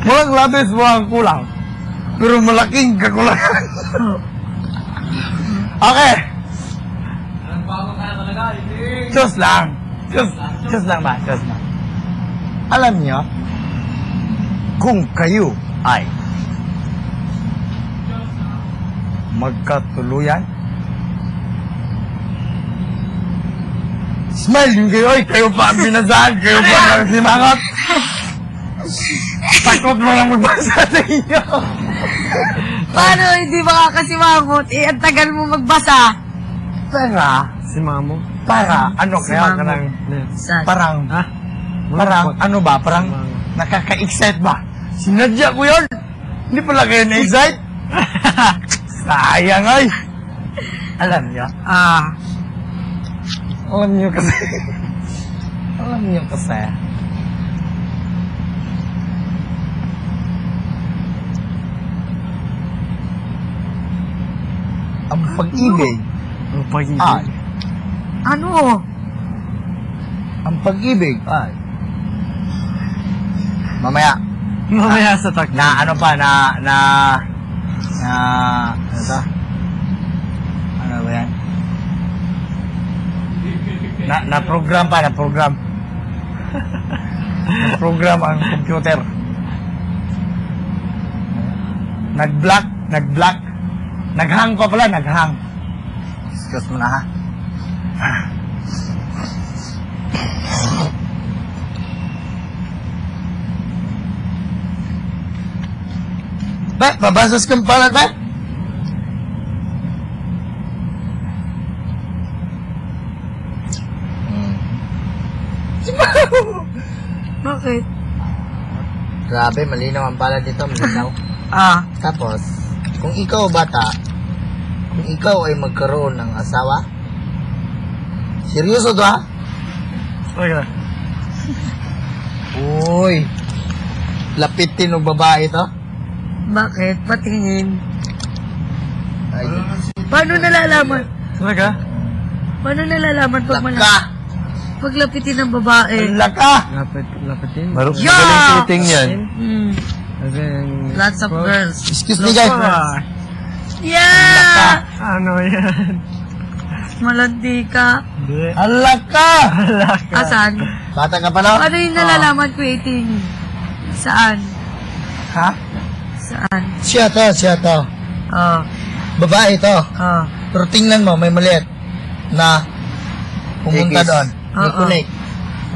Walang labis, walang kulang. Pero malaking kakulangan. okay. Diyos lang. Diyos, Diyos lang ba? Diyos lang. Alam niyo, kung kayo ay magkatuluyan, smile din kayo, ay kayo pa ang binasaan, kayo pa ang nagsimangot. Takot mo lang magbasa sa inyo. Paano hindi makakasimangot? Eh, ang tagal mo magbasa. Para, Si mamo. para, ano kaya ka Simangot. nang, Saan? parang, Ha? parang, ano ba, parang nakaka-excite ba? Sinadya ko yun. Hindi pala kayo na-excite. Sayang ay. Alam niyo, Ah. alam niyo kasi, alam niyo kasi, ang pag-ibig Ang pag-ibig. ay, Ano? ang pag-ibig ay, mamaya, Mamaya sa tak. na ano pa, na, na, na, ano to? Ano ba yan? Na, na program pa, na program. na program ang computer. Nag-block, nag-block. Naghang pa pala, naghang. Excuse mo na ha. Ba, babasas kang pala, ba? Bakit? Grabe, malinaw ang pala dito, malinaw. Ah. Tapos, kung ikaw bata, kung ikaw ay magkaroon ng asawa, seryoso to ha? Okay. Uy, lapitin ng babae to. Bakit? Patingin. Ay, Paano nalalaman? Talaga? Paano nalalaman pag malapit? laka! Paglapitin ng babae? Laka! Lapit, lapitin. Mar- Yeah! Magaling titing yan. Hmm. Lots of girls. Excuse me guys. Yeah! Ano yan? Malandi ka. Hindi. Ang laka! Asan? Bata ka pa no? Paano yung nalalaman ko eating? Saan? Ha? Saan? Siya to, siya to. Oh. Babae to. Oh. Pero tingnan mo, may maliit na pumunta doon. Oo. connect.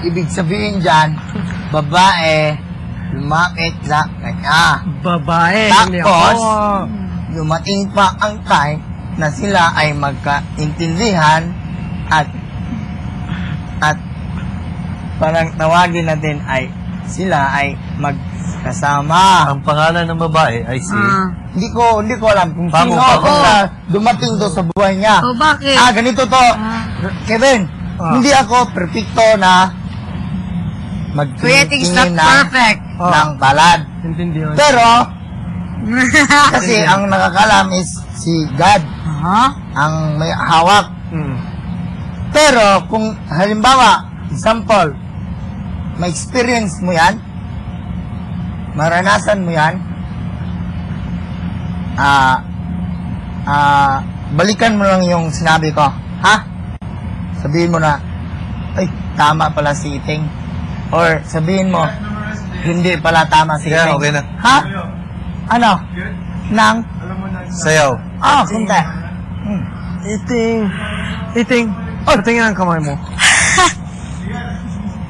Ibig sabihin dyan, babae, lumapit sa kanya. Babae. Tapos, ako. dumating pa ang time na sila ay magkaintindihan at at parang tawagin natin ay sila ay magkasama. Ang pangalan ng babae ay si... Ah. Hindi ko hindi ko alam kung sino bago. na dumating do sa buhay niya. Oh, bakit? Ah, ganito to. Ah. Kevin, Ah. hindi ako perfecto na Creating magtingin stuff ng, perfect. Oh. ng balad. Intindihan. Pero, kasi ang nakakalam is si God, ha? ang may hawak. Hmm. Pero, kung halimbawa, example, may experience mo yan, maranasan mo yan, ah, ah, balikan mo lang yung sinabi ko, ha? Sabihin mo na, ay, tama pala si Iting. Or sabihin mo, hindi pala tama si Yeah, Iting. okay na. Ha? Ano? Nang? Sayaw. Ah, kunti. Hmm. Iting. Iting. Oh, tingnan ang kamay mo.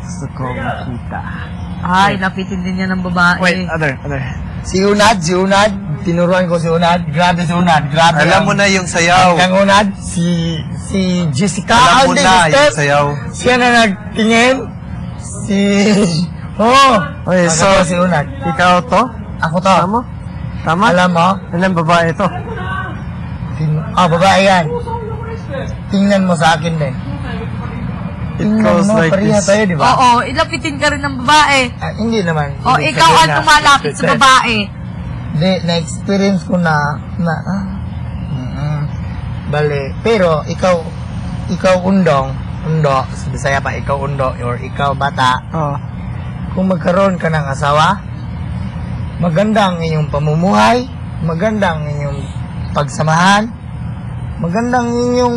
Gusto ko makita. Ay, lapitin din niya ng babae. Wait, other, other. Si Unad, si Unad, tinuruan ko si Unad. Grabe si Unad, grabe. Alam ang- mo na yung sayaw. Kang Unad, si, si Jessica. Alam Ah, mo hindi, na si yung sayaw. Siya na nagtingin. Si... Oh! Okay, so, si Unad. ikaw to? Ako to. Tama? Tama? Alam mo? Ilang babae to? Tin- Ah, babae yan. Tingnan mo sa akin din. It Tingnan goes mo, like pareha this. tayo, di ba? Oo, ilapitin ka rin ng babae. Ah, hindi naman. O, Ibig ikaw ang na- tumalapit sa babae. Hindi, na-experience ko na, na, ah, mm, bale, pero ikaw, ikaw undong, undo, sa Bisaya pa, ikaw undo, or ikaw bata, Oh. Kung magkaroon ka ng asawa, maganda ang inyong pamumuhay, maganda ang inyong pagsamahan, maganda ang inyong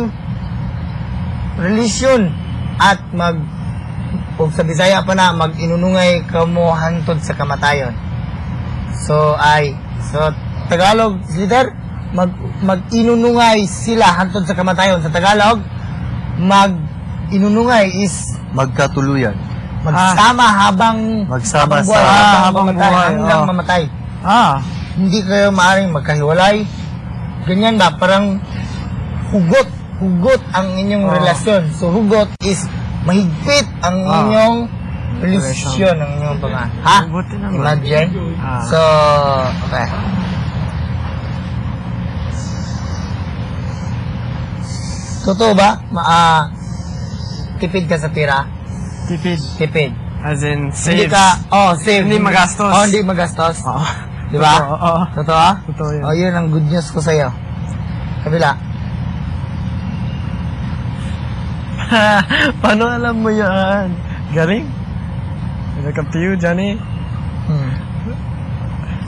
relasyon at mag o sa Bisaya pa na mag-inunungay kamo hantod sa kamatayon. So ay so Tagalog leader mag mag-inunungay sila hantod sa kamatayon sa Tagalog mag inunungay is Magkatuluyan. Magsama habang Magsama habang sa- Ah, habang habang mamatay, buhay, hanggang oh. mamatay. Ah. Hindi kayo maaaring magkahiwalay. Ganyan ba? Parang hugot. Hugot ang inyong Oh. relasyon. So, hugot is mahigpit ang Ah. inyong relasyon, ang inyong mga... Ha? Mabuti naman. Imagine? Ah. So, okay. Totoo ba? Ma ah, tipid ka sa pira? Tipid. Tipid. As in, Hindi saves. ka, oh, save. Hindi magastos. Oh, hindi magastos. Oo. Di ba? Oo, oo. Totoo? Totoo yun. Oh, yun ang good news ko sa'yo. Kabila. Paano alam mo yan? Galing. Welcome to you, Johnny. Hmm.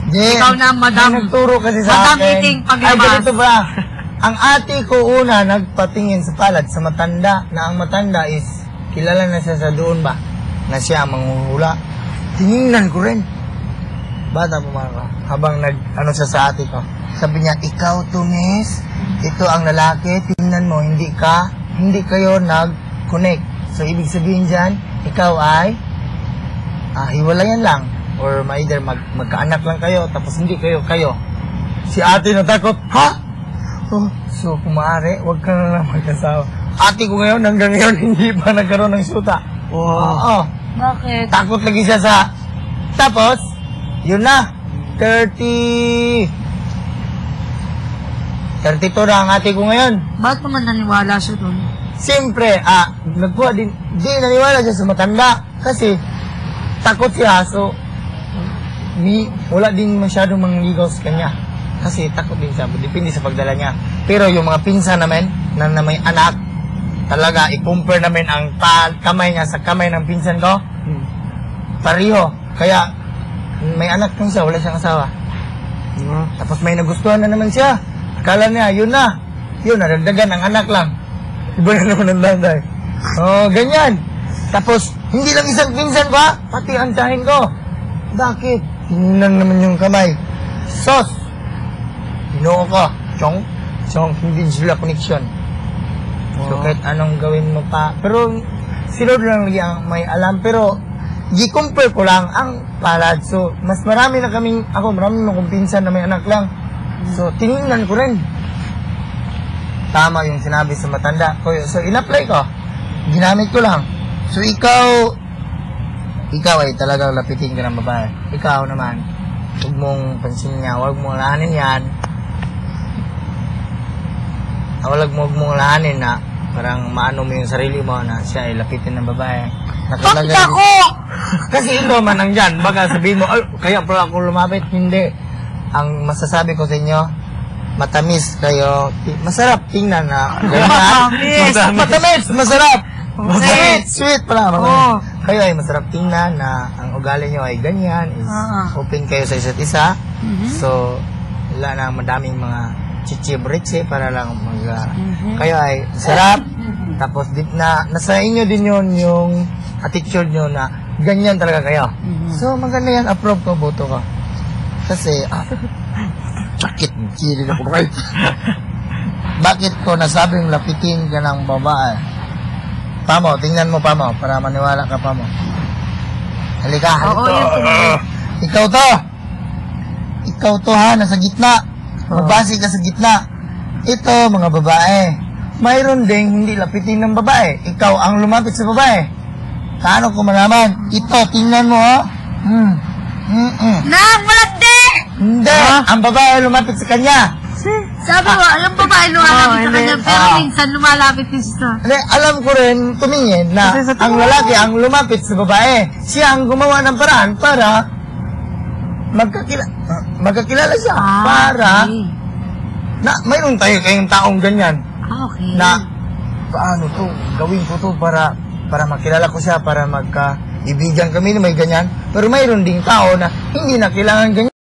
Jen, Ikaw na, madam. may nagturo kasi sa Madam akin. eating Ay, paglabas. ganito ba? ang ate ko una nagpatingin sa palad sa matanda na ang matanda is kilala na siya sa doon ba na siya ang manghuhula. Tiningnan ko rin. Bata po mga. Habang nag, ano siya sa ate ko. Sabi niya, ikaw to miss. Ito ang lalaki. Tingnan mo, hindi ka, hindi kayo nag-connect. So, ibig sabihin dyan, ikaw ay ah, hiwalayan lang or either mag magkaanak lang kayo tapos hindi kayo kayo. Si ate natakot, ha? Oh, so kung maaari, huwag ka na lang magkasawa. Ate ko ngayon, hanggang ngayon, hindi pa nagkaroon ng syuta. Wow. Oo. Bakit? Takot lagi siya sa... Tapos, yun na. 30... 32 na ang ate ko ngayon. Bakit naman naniwala siya doon? Siyempre, ah, nagkuha din, di naniwala siya sa matanda. Kasi, takot siya, so, ni, wala din masyadong mangligaw sa kanya. Kasi takot din siya, depende sa pagdala niya. Pero yung mga pinsan namin, na, na may anak, talaga, i-compare namin ang pa, kamay niya sa kamay ng pinsan ko, Hmm. pariho. Kaya, may anak din siya, wala siyang asawa. Ah. Tapos may nagustuhan na naman siya. Akala niya, yun na. Yun, nadagdagan ang anak lang. Iba na naman ang daday. Oh, ganyan. Tapos, hindi lang isang pinsan ba? Pati ang tiyahin ko. Bakit? Tingnan naman yung kamay. Sos! Ginoo ko. Chong? Chong, hindi sila connection. So, kahit anong gawin mo pa. Pero, sila lang lagi ang may alam. Pero, gi-compare ko lang ang palad. So, mas marami na kaming, ako, marami na kong pinsan na may anak lang. So, tinignan ko rin. Tama yung sinabi sa matanda. So, in-apply ko. Ginamit ko lang. So, ikaw, ikaw ay talagang lapitin ka ng babae. Ikaw naman, huwag mong pansinin niya, huwag mong lahanin yan. Ah, Huwag mo, huwag mong lahanin na parang maano mo yung sarili mo na siya ay lapitin ng babae. Bakit ako? kasi ikaw man ang dyan. Baka sabihin mo, ay, kaya pala ako lumapit. Hindi. Ang masasabi ko sa inyo, matamis kayo. Masarap tingnan na. ganyan. Matamis. Matamis. Masarap. Sweet. Sweet pala. Matamis. Kayo ay masarap tingnan na ang ugali nyo ay ganyan. Is Ah. open kayo sa isa't isa. Mhm. So, wala na madaming mga chichibritse para lang mag... Mhm. Kayo ay sarap. Tapos di, na, nasa inyo din yun yung attitude nyo na ganyan talaga kayo. Mhm. So, maganda yan. Approve ko, boto ko. Kasi, ah, sakit. Kiri na ko kayo? Bakit ko nasabing lapitin ka ng babae? Pamo, tingnan mo pamo, para maniwala ka pamo. Halika, Oo, halika. yun tuloy. Ikaw to. Ikaw to ha, nasa gitna. Mabase ka sa gitna. Ito, mga babae. Mayroon ding hindi lapitin ng babae. Ikaw ang lumapit sa babae. Paano ko malaman? Ito, tingnan mo ha. Hmm. Mm-mm. Nang, malandi! Hindi, ang babae lumapit sa kanya. Sabi mo, alam ba ba, lumalapit sa kanya, pero Ah. minsan lumalapit din siya. Hindi, alam ko rin tumingin na Kasi sa ang lalaki ang lumapit sa babae. Siya ang gumawa ng paraan para magkakila magkakilala siya. Ah, para okay. na mayroon tayo kayong taong ganyan Ah, okay. na paano to, gawin ko to para para makilala ko siya, para magka ibigan kami na may ganyan. Pero mayroon ding tao na hindi na kailangan ganyan.